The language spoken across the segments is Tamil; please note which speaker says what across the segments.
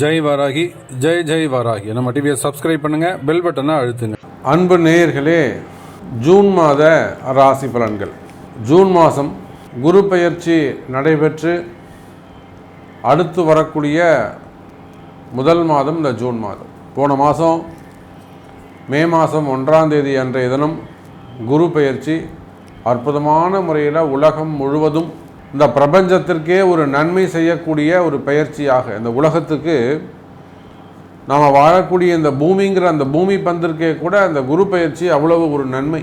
Speaker 1: ஜெய் வாராகி ஜெய் ஜெய் வாராகி. நம்ம டிவியை சப்ஸ்கிரைப் பண்ணுங்க பெல் பட்டனை அழுத்துங்க. அன்பு நேயர்களே ஜூன் மாத ராசி பலன்கள். ஜூன் மாதம் குரு பெயர்ச்சி நடைபெற்று அடுத்து வரக்கூடிய முதல் மாதம் இந்த ஜூன் மாதம். போன மாதம் மே மாதம் ஒன்றாம் தேதி அன்றைய தினம் குரு பெயர்ச்சி அற்புதமான முறையில் உலகம் முழுவதும் இந்த பிரபஞ்சத்திற்கே ஒரு நன்மை செய்யக்கூடிய ஒரு பயிற்சியாக இந்த உலகத்துக்கு நாம் வாழக்கூடிய இந்த பூமிங்கிற அந்த பூமி பந்திற்கே கூட அந்த குரு பயிற்சி அவ்வளவு ஒரு நன்மை.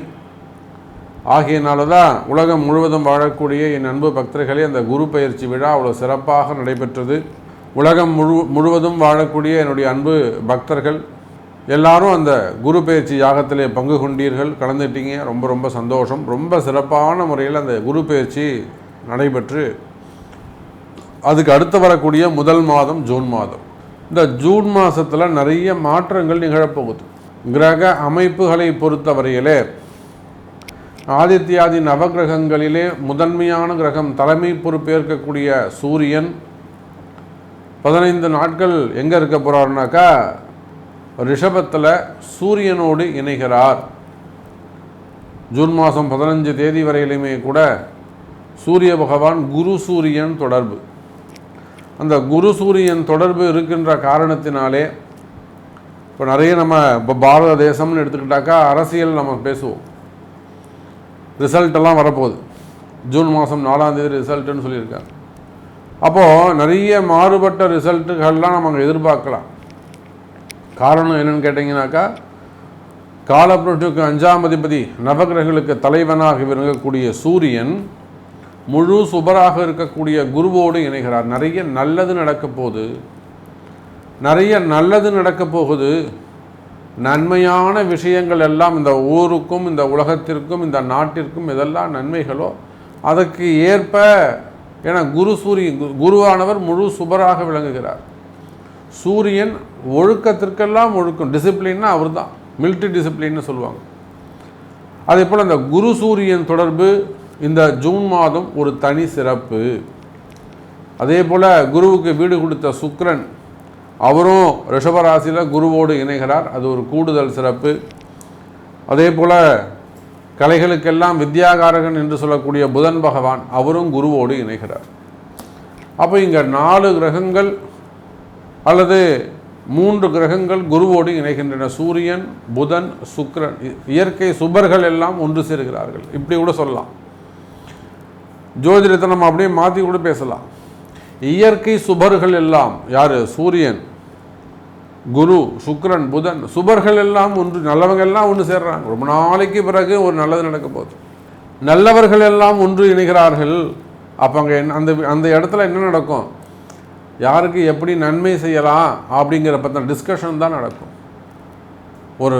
Speaker 1: ஆகியனால தான் உலகம் முழுவதும் வாழக்கூடிய என் அன்பு பக்தர்களே அந்த குரு பயிற்சி விழா அவ்வளோ சிறப்பாக நடைபெற்றது. உலகம் முழு முழுவதும் வாழக்கூடிய என்னுடைய அன்பு பக்தர்கள் எல்லாரும் அந்த குரு பயிற்சி யாகத்திலே பங்கு கொண்டீர்கள். கலந்துட்டீங்க ரொம்ப ரொம்ப சந்தோஷம். ரொம்ப சிறப்பான முறையில் அந்த குரு பயிற்சி நடைபெற்று அதுக்கு அடுத்து வரக்கூடிய முதல் மாதம் ஜூன் மாதம். இந்த ஜூன் மாதத்தில் நிறைய மாற்றங்கள் நிகழப்போகுது. கிரக அமைப்புகளை பொறுத்தவரையிலே ஆதித்யாதி நவகிரகங்களிலே முதன்மையான கிரகம் தலைமை பொறுப்பேற்கக்கூடிய சூரியன் பதினைந்து நாட்கள் எங்கே இருக்க போகிறாருனாக்கா ரிஷபத்தில் சூரியனோடு இணைகிறார். ஜூன் மாதம் பதினஞ்சு தேதி வரையிலுமே கூட சூரிய பகவான் குரு சூரியன் தொடர்பு. அந்த குரு சூரியன் தொடர்பு இருக்கின்ற காரணத்தினாலே இப்போ நிறைய நம்ம இப்போ பாரத தேசம்னு எடுத்துக்கிட்டாக்கா அரசியல் நம்ம பேசுவோம். ரிசல்ட்டெல்லாம் வரப்போகுது. ஜூன் மாதம் நாலாம் தேதி ரிசல்ட்டுன்னு சொல்லியிருக்காங்க. அப்போது நிறைய மாறுபட்ட ரிசல்ட்டுகள்லாம் நம்ம அங்கே எதிர்பார்க்கலாம். காரணம் என்னென்னு கேட்டிங்கனாக்கா காலப்புரட்சிக்கு அஞ்சாம் அதிபதி நவகிரகங்களுக்கு தலைவனாக விளங்கக்கூடிய சூரியன் முழு சுபராக இருக்கக்கூடிய குருவோடு இணைகிறார். நிறைய நல்லது நடக்க போகுது. நிறைய நல்லது நடக்க போகுது. நன்மையான விஷயங்கள் எல்லாம் இந்த ஊருக்கும் இந்த உலகத்திற்கும் இந்த நாட்டிற்கும் இதெல்லாம் நன்மைகளோ அதற்கு ஏற்ப ஏன்னா குரு சூரியன் கு- குருவானவர் முழு சுபராக விளங்குகிறார். சூரியன் ஒழுக்கத்திற்கெல்லாம் ஒழுக்கம். டிசிப்ளின்னா அவர் தான் மிலிட்ரி டிசிப்ளின்னு சொல்லுவாங்க. அதே போல் இந்த குரு சூரியன் தொடர்பு இந்த ஜூன் மாதம் ஒரு தனி சிறப்பு. அதே போல் குருவுக்கு வீடு கொடுத்த சுக்ரன் அவரும் ரிஷபராசியில் குருவோடு இணைகிறார். அது ஒரு கூடுதல் சிறப்பு. அதே போல் கலைகளுக்கெல்லாம் வித்யாகாரகன் என்று சொல்லக்கூடிய புதன் பகவான் அவரும் குருவோடு இணைகிறார். அப்போ இங்கே நாலு கிரகங்கள் அல்லது மூன்று கிரகங்கள் குருவோடு இணைகின்றன. சூரியன் புதன் சுக்ரன் இ- இயற்கை சுபர்கள் எல்லாம் ஒன்று சேர்கிறார்கள். இப்படி கூட சொல்லலாம். ஜோதிடத்தை நம்ம அப்படியே மாற்றி கூட பேசலாம். இயற்கை சுபர்கள் எல்லாம் யார்? சூரியன் குரு சுக்ரன் புதன் சுபர்கள் எல்லாம் ஒன்று நல்லவங்க எல்லாம் ஒன்று சேர்றாங்க. ரொம்ப நாளைக்கு பிறகு ஒரு நல்லது நடக்க போகுது. நல்லவர்கள் எல்லாம் ஒன்று இணைகிறார்கள். அப்போ அங்கே அந்த அந்த இடத்துல என்ன நடக்கும்? யாருக்கு எப்படி நன்மை செய்யலாம் அப்படிங்கிற பற்றின டிஸ்கஷன் தான் நடக்கும். ஒரு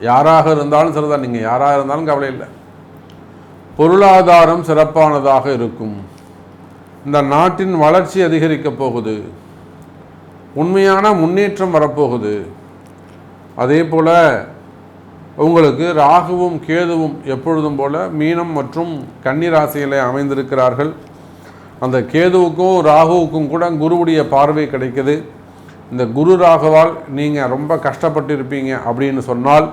Speaker 1: யாராக இருந்தாலும் சரிதான் நீங்கள் யாராக இருந்தாலும் கவலை இல்லை. பொருளாதாரம் சிறப்பானதாக இருக்கும். இந்த நாட்டின் வளர்ச்சி அதிகரிக்கப் போகுது. உண்மையான முன்னேற்றம் வரப்போகுது. அதே போல் உங்களுக்கு ராகுவும் கேதுவும் எப்பொழுதும் போல மீனம் மற்றும் கன்னிராசியிலே அமைந்திருக்கிறார்கள். அந்த கேதுவுக்கும் ராகுவுக்கும் கூட குருவுடைய பார்வை கிடைக்குது. இந்த குரு ராகுவால் நீங்கள் ரொம்ப கஷ்டப்பட்டிருப்பீங்க அப்படின்னு சொன்னால்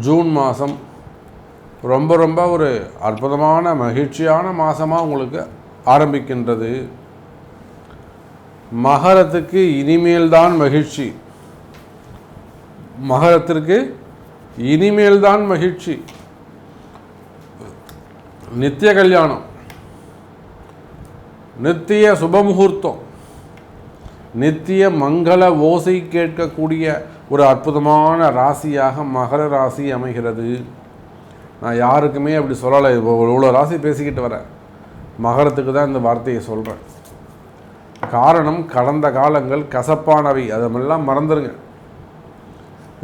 Speaker 1: ஜூன் மாதம். ரொம்ப ரொம்ப ஒரு அற்புதமான மகிழ்ச்சியான மாதமாக உங்களுக்கு ஆரம்பிக்கின்றது. மகரத்துக்கு இனிமேல்தான் மகிழ்ச்சி. மகரத்திற்கு இனிமேல்தான் மகிழ்ச்சி. நித்திய கல்யாணம். நித்திய சுபமுகூர்த்தம் நித்திய மங்கள ஓசை கேட்கக்கூடிய ஒரு அற்புதமான ராசியாக மகர ராசி அமைகிறது. நான் யாருக்குமே அப்படி சொல்லலை. இவ்வளோ ராசி பேசிக்கிட்டு வரேன். மகரத்துக்கு தான் இந்த வார்த்தையை சொல்கிறேன் காரணம் கடந்த காலங்கள் கசப்பானவை. அதெல்லாம் மறந்துடுங்க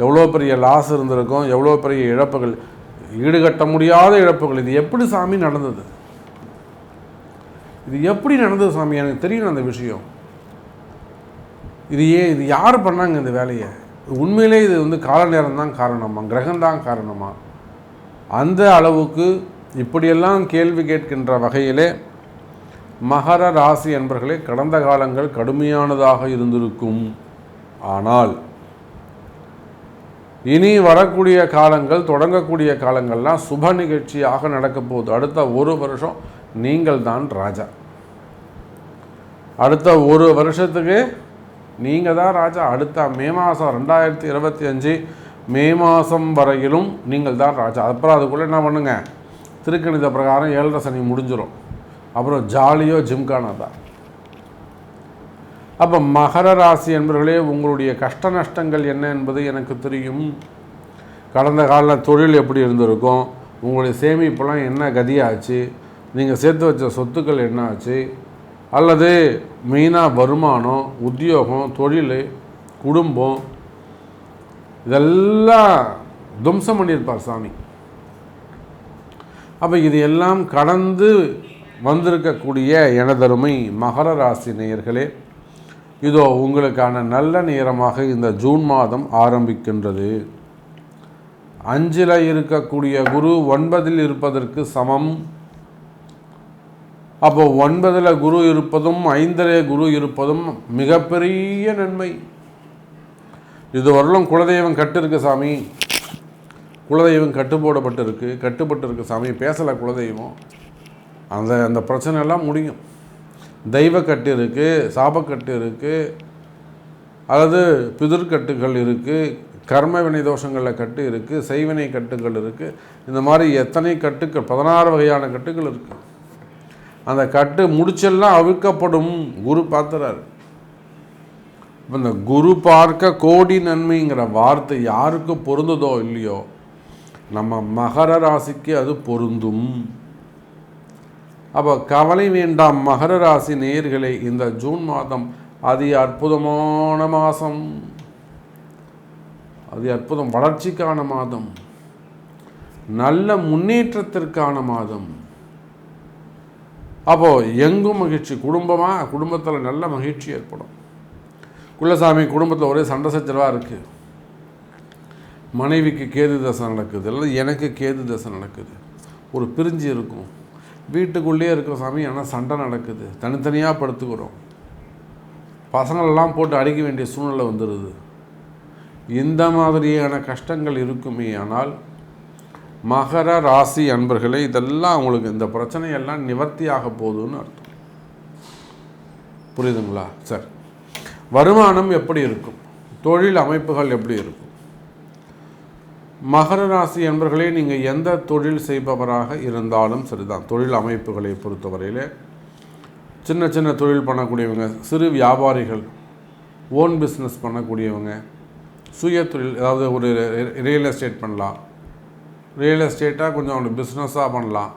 Speaker 1: எவ்வளோ பெரிய லாஸ் இருந்திருக்கும். எவ்வளோ பெரிய இழப்புகள். ஈடுகட்ட முடியாத இழப்புகள். இது எப்படி சாமி நடந்தது? இது எப்படி நடந்தது சாமி? எனக்கு தெரியும் அந்த விஷயம். இது ஏன் இது யார் பண்ணாங்க இந்த வேலையை? உண்மையிலே இது வந்து கால நேரம் தான் காரணமா? கிரகம்தான் காரணமா? அந்த அளவுக்கு இப்படியெல்லாம் கேள்வி கேட்கின்ற வகையிலே மகர ராசி என்பர்களே கடந்த காலங்கள் கடுமையானதாக இருந்திருக்கும். ஆனால் இனி வரக்கூடிய காலங்கள் தொடங்கக்கூடிய காலங்கள்லாம் சுப நிகழ்ச்சியாக நடக்க போகுது. அடுத்த ஒரு வருஷம் நீங்கள் தான் ராஜா. அடுத்த ஒரு வருஷத்துக்கு நீங்கள் தான் ராஜா. அடுத்த மே மாதம் ரெண்டாயிரத்தி இருபத்தி அஞ்சு மே மாதம் வரையிலும் நீங்கள் தான் ராஜா. அப்புறம் அதுக்குள்ளே என்ன பண்ணுங்க? திருக்கணித பிரகாரம் ஏழரை சனி முடிஞ்சிடும் அப்புறம் ஜாலியோ ஜிம்கானா தான். அப்போ மகர ராசி என்பவர்களே உங்களுடைய கஷ்ட நஷ்டங்கள் என்ன என்பது எனக்கு தெரியும். கடந்த கால தொழில் எப்படி இருந்திருக்கும்? உங்களுடைய சேமிப்புலாம் என்ன கதியாச்சு? நீங்கள் சேர்த்து வச்ச சொத்துக்கள் என்ன ஆச்சு அல்லது மெயினாக வருமானம் உத்தியோகம் தொழில் குடும்பம் இதெல்லாம் துவம்சம் பண்ணியிருப்பார் சாமி. அப்போ இது எல்லாம் கடந்து வந்திருக்கக்கூடிய எனதருமை மகர ராசி நேயர்களே இதோ உங்களுக்கான நல்ல நேரமாக இந்த ஜூன் மாதம் ஆரம்பிக்கின்றது. அஞ்சில் இருக்கக்கூடிய குரு ஒன்பதில் இருப்பதற்கு சமம். அப்போ ஒன்பதில் குரு இருப்பதும் ஐந்தில் குரு இருப்பதும் மிகப்பெரிய நன்மை. இது வரலும் குலதெய்வம் கட்டிருக்கு சாமி. குலதெய்வம் கட்டு போடப்பட்டு கட்டுப்பட்டு இருக்கு சாமி. பேசலை குலதெய்வம். அந்த அந்த பிரச்சனை எல்லாம் முடியும். தெய்வக்கட்டு இருக்குது சாபக்கட்டு இருக்குது அல்லது பிதிர்கட்டுகள் இருக்குது கர்ம வினை தோஷங்களில் கட்டு இருக்குது செய்வினை கட்டுகள் இருக்குது இந்த மாதிரி எத்தனை கட்டுக்கள் பதினாறு வகையான கட்டுகள் இருக்குது அந்த கட்டு முடிச்செல்லாம் அவிழ்க்கப்படும். குரு பார்த்துறாரு. இப்போ இந்த குரு பார்க்க கோடி நன்மைங்கிற வார்த்தை யாருக்கு பொருந்ததோ இல்லையோ நம்ம மகர ராசிக்கு அது பொருந்தும். அப்போ கவலை வேண்டாம் மகர ராசி நேர்களே இந்த ஜூன் மாதம் அதி அற்புதமான மாதம். அது அற்புதம் வளர்ச்சிக்கான மாதம். நல்ல முன்னேற்றத்திற்கான மாதம். அப்போது எங்கும் மகிழ்ச்சி. குடும்பமாக குடும்பத்தில் நல்ல மகிழ்ச்சி ஏற்படும். குள்ளசாமி குடும்பத்தில் ஒரே சண்டை சச்சரவாக இருக்குது மனைவிக்கு கேது தசை நடக்குது. இல்லை எனக்கு கேது தசை நடக்குது. ஒரு பிரிஞ்சு இருக்கும். வீட்டுக்குள்ளேயே இருக்கிற சாமி ஆனால் சண்டை நடக்குது. தனித்தனியாக படுத்துக்கிறோம். பசங்களெல்லாம் போட்டு அடிக்க வேண்டிய சூழ்நிலை வந்துடுது இந்த மாதிரியான கஷ்டங்கள் இருக்குமே. ஆனால் மகர ராசி அன்பர்களே இதெல்லாம் உங்களுக்கு இந்த பிரச்சனையெல்லாம் நிவர்த்தியாக போகுதுன்னு அர்த்தம். புரியுதுங்களா? சரி. வருமானம் எப்படி இருக்கும்? தொழில் அமைப்புகள் எப்படி இருக்கும்? மகர ராசி என்பர்களே நீங்கள் எந்த தொழில் செய்பவராக இருந்தாலும் சரிதான். தொழில் அமைப்புகளை பொறுத்தவரையில் சின்ன சின்ன தொழில் பண்ணக்கூடியவங்க சிறு வியாபாரிகள் ஓன் பிஸ்னஸ் பண்ணக்கூடியவங்க சுய தொழில் அதாவது ஒரு ரியல் எஸ்டேட் பண்ணலாம். ரியல் எஸ்டேட்டாக கொஞ்சம் அவனுக்கு பிஸ்னஸாக பண்ணலாம்.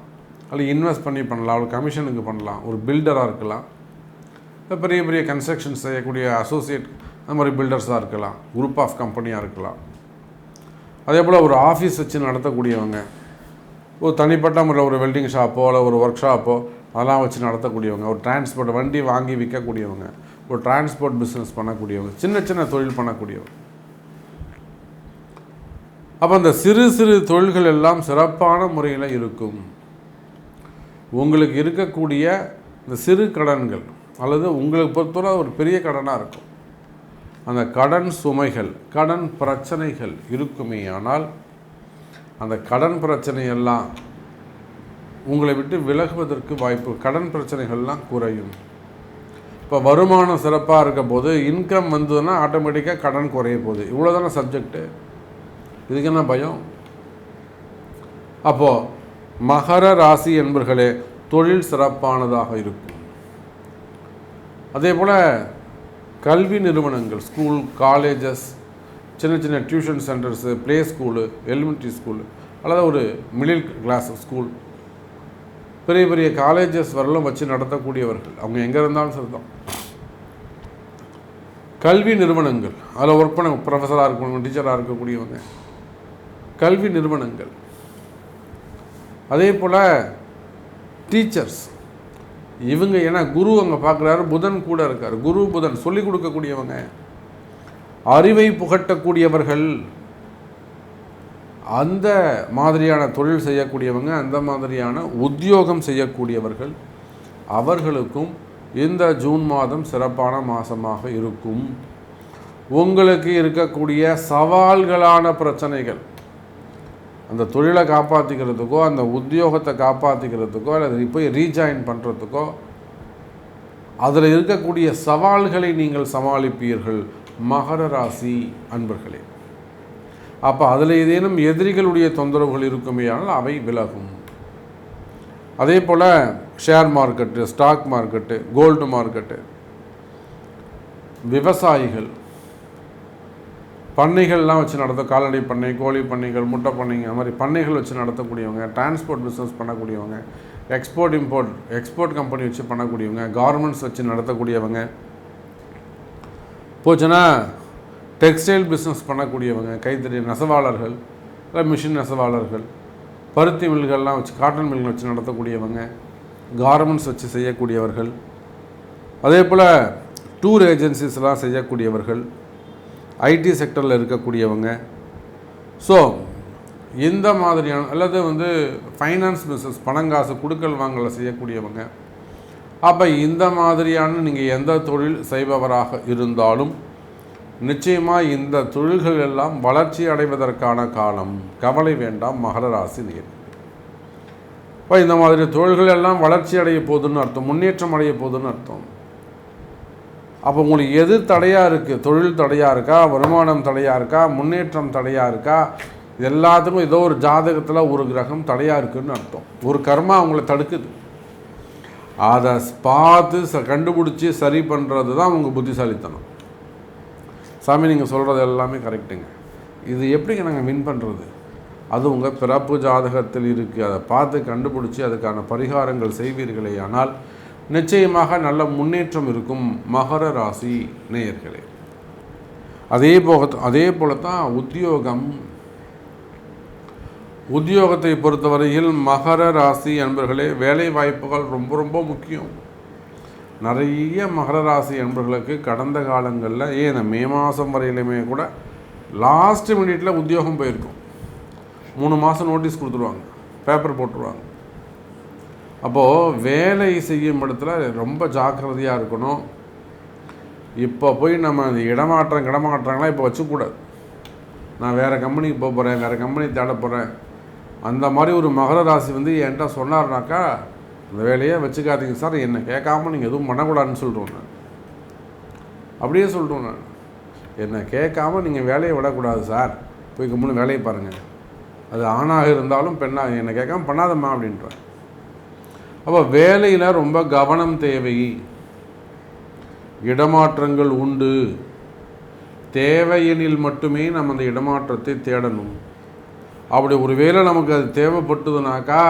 Speaker 1: அதில் இன்வெஸ்ட் பண்ணி பண்ணலாம். அவளுக்கு கமிஷனுக்கு பண்ணலாம். ஒரு பில்டராக இருக்கலாம். இல்லை பெரிய பெரிய கன்ஸ்ட்ரக்ஷன் செய்யக்கூடிய அசோசியேட் அந்த மாதிரி பில்டர்ஸாக இருக்கலாம். குரூப் ஆஃப் கம்பெனியாக இருக்கலாம். அதே போல் ஒரு ஆஃபீஸ் வச்சு நடத்தக்கூடியவங்க ஒரு தனிப்பட்ட முறையில் ஒரு வெல்டிங் ஷாப்போ இல்லை ஒரு ஒர்க் ஷாப்போ அதெல்லாம் வச்சு நடத்தக்கூடியவங்க ஒரு டிரான்ஸ்போர்ட் வண்டி வாங்கி விற்கக்கூடியவங்க ஒரு டிரான்ஸ்போர்ட் பிஸ்னஸ் பண்ணக்கூடியவங்க சின்ன சின்ன தொழில் பண்ணக்கூடியவங்க. அப்போ அந்த சிறு சிறு தொழில்கள் எல்லாம் சிறப்பான முறையில் இருக்கும். உங்களுக்கு இருக்கக்கூடிய இந்த சிறு கடன்கள் அல்லது உங்களுக்கு பொறுத்தவரை ஒரு பெரிய கடனாக இருக்கும். அந்த கடன் சுமைகள் கடன் பிரச்சனைகள் இருக்குமே ஆனால் அந்த கடன் பிரச்சனையெல்லாம் உங்களை விட்டு விலகுவதற்கு வாய்ப்பு கடன் பிரச்சனைகள்லாம் குறையும். இப்போ வருமானம் சிறப்பாக இருக்க போது இன்கம் வந்ததுன்னா ஆட்டோமேட்டிக்காக கடன் குறைய போகுது. இவ்வளோ தானே சப்ஜெக்ட்டு இதுக்கு என்ன பயம்? அப்போது மகர ராசி என்பர்களே தொழில் சிறப்பானதாக இருக்கும். அதே போல் கல்வி நிறுவனங்கள் ஸ்கூல் காலேஜஸ் சின்ன சின்ன tuition centres play school elementary school அல்லது ஒரு மிடில் கிளாஸ் ஸ்கூல் பெரிய பெரிய காலேஜஸ் வரலும் வச்சு நடத்தக்கூடியவர்கள். அவங்க எங்கே இருந்தாலும் சரிதான். கல்வி நிறுவனங்கள் அதில் ஒர்க் பண்ண ப்ரொஃபஸராக இருக்கணும் டீச்சராக இருக்கக்கூடியவங்க கல்வி நிறுவனங்கள். அதே போல் டீச்சர்ஸ் இவங்க ஏன்னா குரு அங்கே பார்க்குறாரு புதன் கூட இருக்கார். குரு புதன் சொல்லிக் கொடுக்கக்கூடியவங்க. அறிவை புகட்டக்கூடியவர்கள். அந்த மாதிரியான தொழில் செய்யக்கூடியவங்க அந்த மாதிரியான உத்தியோகம் செய்யக்கூடியவர்கள். அவர்களுக்கும் இந்த ஜூன் மாதம் சிறப்பான மாதமாக இருக்கும். உங்களுக்கு இருக்கக்கூடிய சவால்களான பிரச்சனைகள். அந்த தொழிலை காப்பாற்றிக்கிறதுக்கோ அந்த உத்தியோகத்தை காப்பாற்றிக்கிறதுக்கோ அல்லது போய் ரீஜாயின் பண்ணுறதுக்கோ அதில் இருக்கக்கூடிய சவால்களை நீங்கள் சமாளிப்பீர்கள். மகர ராசி அன்பர்களே. அப்போ அதில் ஏதேனும் எதிரிகளுடைய தொந்தரவுகள் இருக்குமேயானால் அவை விலகும். அதே போல் share market stock market gold market விவசாயிகள் பண்ணைகள்லாம் வச்சு நடத்த கால்நடை பண்ணை கோழி பண்ணைகள் முட்டை பண்ணைங்க அது மாதிரி பண்ணைகள் வச்சு நடத்தக்கூடியவங்க டிரான்ஸ்போர்ட் பிஸ்னஸ் பண்ணக்கூடியவங்க எக்ஸ்போர்ட் இம்போர்ட் எக்ஸ்போர்ட் கம்பெனி வச்சு பண்ணக்கூடியவங்க கார்மெண்ட்ஸ் வச்சு நடத்தக்கூடியவங்க. போச்சுன்னா டெக்ஸ்டைல் பிஸ்னஸ் பண்ணக்கூடியவங்க கைத்தறி நெசவாளர்கள் இல்லை மிஷின் நெசவாளர்கள் பருத்தி மில்கள்லாம் வச்சு காட்டன் மில்கள் வச்சு நடத்தக்கூடியவங்க கார்மெண்ட்ஸ் வச்சு செய்யக்கூடியவர்கள். அதே போல் டூர் ஏஜென்சிஸ்லாம் செய்யக்கூடியவர்கள். ஐடி செக்டரில் இருக்கக்கூடியவங்க. ஸோ இந்த மாதிரியான அல்லது வந்து ஃபைனான்ஸ் பிஸ்னஸ் பணங்காசு கொடுக்கல் வாங்கலை செய்யக்கூடியவங்க. அப்போ இந்த மாதிரியான நீங்கள் எந்த தொழில் செய்பவராக இருந்தாலும் நிச்சயமாக இந்த தொழில்கள் எல்லாம் வளர்ச்சி அடைவதற்கான காலம் கவலை வேண்டாம் மகர ராசி நேர் இப்போ இந்த மாதிரி தொழில்கள் எல்லாம் வளர்ச்சி அடைய போகுதுன்னு அர்த்தம் முன்னேற்றம் அடைய போகுதுன்னு அர்த்தம். அப்போ உங்களுக்கு எது தடையாக இருக்குது தொழில் தடையாக இருக்கா? வருமானம் தடையாக இருக்கா? முன்னேற்றம் தடையாக இருக்கா? இது எல்லாத்துக்கும் ஏதோ ஒரு ஜாதகத்தில் ஒரு கிரகம் தடையாக இருக்குன்னு அர்த்தம். ஒரு கர்மா அவங்கள தடுக்குது. அதை பார்த்து ச கண்டுபிடிச்சி சரி பண்ணுறது தான் உங்கள் புத்திசாலித்தனம். சாமி நீங்கள் சொல்கிறது எல்லாமே கரெக்டுங்க இது எப்படிங்க நாங்கள் வின் பண்ணுறது அது உங்கள் பிறப்பு ஜாதகத்தில் இருக்குது அதை பார்த்து கண்டுபிடிச்சி அதுக்கான பரிகாரங்கள் செய்வீர்களே. ஆனால் நிச்சயமாக நல்ல முன்னேற்றம் இருக்கும் மகர ராசி நேயர்களே. அதே போக அதே போல தான் உத்தியோகம். உத்தியோகத்தை பொறுத்தவரையில் மகர ராசி என்பர்களே வேலை வாய்ப்புகள் ரொம்ப ரொம்ப முக்கியம். நிறைய மகர ராசி என்பர்களுக்கு கடந்த காலங்களில் ஏன் மே மாதம் வரையிலுமே கூட லாஸ்ட் மினிட்டில் உத்தியோகம் போயிருக்கும். மூணு மாதம் நோட்டீஸ் கொடுத்துருவாங்க. பேப்பர் போட்டுருவாங்க. அப்போது வேலை செய்யும் இடத்துல ரொம்ப ஜாக்கிரதையாக இருக்கணும். இப்போ போய் நம்ம இடமாற்றம் இடமாற்றங்களாம் இப்போ வச்சுக்கூடாது. நான் வேறு கம்பெனிக்கு போக போகிறேன் வேறு கம்பெனி தேட போகிறேன் அந்த மாதிரி ஒரு மகர ராசி வந்து என்கிட்ட சொன்னார்னாக்கா இந்த வேலையை வச்சுக்காதீங்க சார். என்னை கேட்காம நீங்கள் எதுவும் பண்ணக்கூடாதுன்னு சொல்கிறோம் நான். அப்படியே சொல்கிறோம் நான். என்னை கேட்காம நீங்கள் வேலையை விடக்கூடாது சார். போய் கம்முன்னு வேலையை பாருங்கள் அது ஆணாக இருந்தாலும் பெண்ணாக என்னை கேட்காம பண்ணாதம்மா அப்படின்றேன் அப்போ வேலையில் ரொம்ப கவனம் தேவை. இடமாற்றங்கள் உண்டு. தேவையெனில் மட்டுமே நம்ம அந்த இடமாற்றத்தை தேடணும். அப்படி ஒரு வேளை நமக்கு அது தேவைப்பட்டதுனாக்கா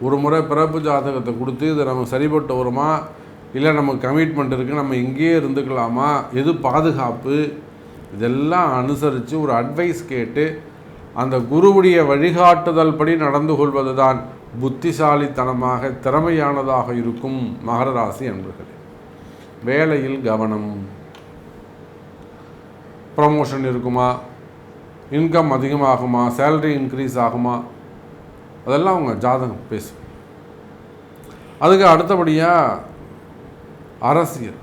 Speaker 1: ஒரு முறை பிறப்பு ஜாதகத்தை கொடுத்து இதை நம்ம சரிபட்டு வருமா? இல்லை நமக்கு கமிட்மெண்ட் இருக்குது நம்ம இங்கேயே இருந்துக்கலாமா? எது பாதுகாப்பு? இதெல்லாம் அனுசரித்து ஒரு அட்வைஸ் கேட்டு அந்த குருவுடைய வழிகாட்டுதல் படி நடந்து கொள்வது தான் புத்திசாலித்தனமாக திறமையானதாக இருக்கும் மகர ராசி அன்பர்களே. வேலையில் கவனம். ப்ரமோஷன் இருக்குமா? இன்கம் அதிகமாகுமா? சேலரி இன்க்ரீஸ் ஆகுமா? அதெல்லாம் அவங்க ஜாதகம் பேசும். அதுக்கு அடுத்தபடியாக அரசியல்.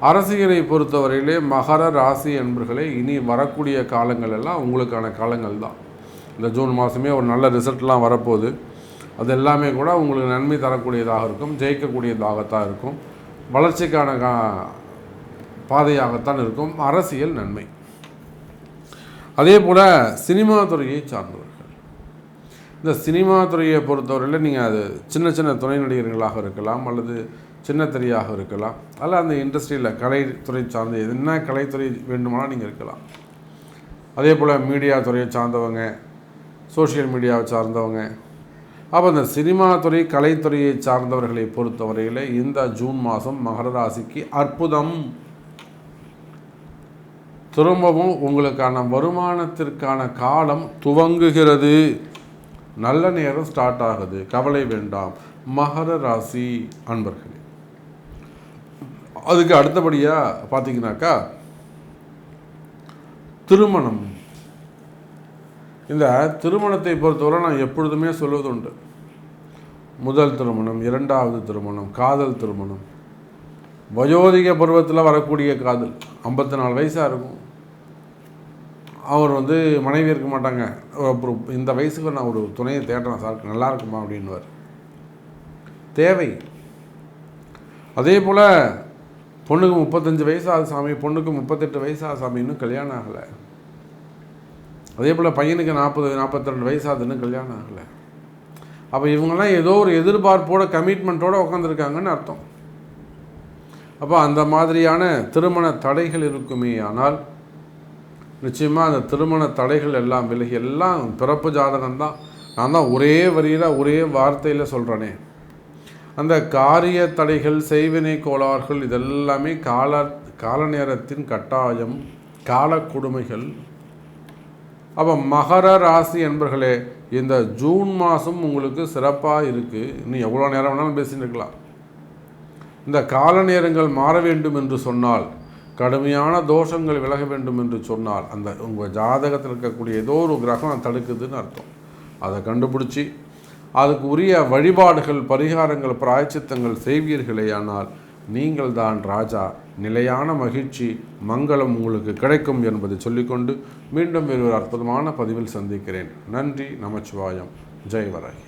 Speaker 1: அரசியலை பொறுத்தவரையிலே மகர ராசி என்பர்களே இனி வரக்கூடிய காலங்கள் எல்லாம் உங்களுக்கான காலங்கள் தான் இந்த ஜூன் மாதமே ஒரு நல்ல ரிசல்ட்லாம் வரப்போகுது. அது எல்லாமே கூட உங்களுக்கு நன்மை தரக்கூடியதாக இருக்கும் ஜெயிக்கக்கூடியதாகத்தான் இருக்கும். வளர்ச்சிக்கான கா- பாதையாகத்தான் இருக்கும். அரசியல் நன்மை. அதே போல் சினிமா துறையை சார்ந்தவர்கள். இந்த சினிமா துறையை பொறுத்தவரையில் நீங்கள் அது சின்ன சின்ன துணை நடிகர்களாக இருக்கலாம் அல்லது சின்ன திரையாக இருக்கலாம் அல்ல அந்த இண்டஸ்ட்ரியில் கலைத்துறை சார்ந்த என்ன கலைத்துறை வேண்டுமானால் நீங்கள் இருக்கலாம். அதே போல் மீடியா துறையை சார்ந்தவங்க சோஷியல் மீடியாவை சார்ந்தவங்க. அப்போ இந்த சினிமா துறை கலைத்துறையை சார்ந்தவர்களை பொறுத்தவரையில் இந்த ஜூன் மாதம் மகர ராசிக்கு அற்புதம். திரும்பவும் உங்களுக்கான வருமானத்திற்கான காலம் துவங்குகிறது. நல்ல நேரம் ஸ்டார்ட் ஆகுது. கவலை வேண்டாம். மகர ராசி அன்பர்களே. அதுக்கு அடுத்தபடியாக பார்த்தீங்கன்னாக்கா திருமணம். இந்த திருமணத்தை பொறுத்தவரை நான் எப்பொழுதுமே சொல்வது உண்டு முதல் திருமணம் இரண்டாவது திருமணம் காதல் திருமணம். வயோதிக பருவத்தில் வரக்கூடிய காதல். ஐம்பத்தி நாலு வயசாக இருக்கும். அவர் வந்து மனைவி இருக்க மாட்டாங்க. அப்புறம் இந்த வயசுக்கு நான் ஒரு துணையை தேடுறேன். சார் நல்லா இருக்குமா? அப்படின்னுவார். தேவை. அதே போல் பொண்ணுக்கு முப்பத்தஞ்சு வயசாக சாமி. பொண்ணுக்கு முப்பத்தெட்டு வயசாக சாமி. இன்னும் கல்யாணம் ஆகலை. அதே போல் பையனுக்கு நாற்பது நாற்பத்தி ரெண்டு வயசாகுது இன்னும் கல்யாணம் ஆகலை. அப்போ இவங்கெல்லாம் ஏதோ ஒரு எதிர்பார்ப்போட கமிட்மெண்ட்டோடு உட்காந்துருக்காங்கன்னு அர்த்தம். அப்போ அந்த மாதிரியான திருமண தடைகள் இருக்குமே ஆனால் நிச்சயமாக அந்த திருமண தடைகள் எல்லாம் விலகி எல்லாம் பிறப்பு ஜாதகம் தான் நான் தான் ஒரே வரியில் ஒரே வார்த்தையில் சொல்கிறேனே அந்த காரிய தடைகள் செய்வினை கோளாறுகள் இதெல்லாமே கால கால நேரத்தின் கட்டாயம் கால கொடுமைகள் அப்போ மகர ராசி என்பர்களே இந்த ஜூன் மாதம் உங்களுக்கு சிறப்பாக இருக்குது இன்னும் எவ்வளோ நேரம் வேணாலும் பேசிட்டு இருக்கலாம். இந்த கால நேரங்கள் மாற வேண்டும் என்று சொன்னால் கடுமையான தோஷங்கள் விலக வேண்டும் என்று சொன்னால் அந்த உங்கள் ஜாதகத்தில் இருக்கக்கூடிய ஏதோ ஒரு கிரகம் தடுக்குதுன்னு அர்த்தம். அதை கண்டுபிடிச்சி அதுக்கு உரிய வழிபாடுகள் பரிகாரங்கள் பிராயச்சித்தங்கள் செய்வீர்களேயானால் நீங்கள் தான் ராஜா. நிலையான மகிழ்ச்சி மங்களம் உங்களுக்கு கிடைக்கும் என்பதை சொல்லிக்கொண்டு மீண்டும் வேறு ஒரு அற்புதமான பதிவில் சந்திக்கிறேன். நன்றி நமச்சிவாயம். ஜெய்வராகி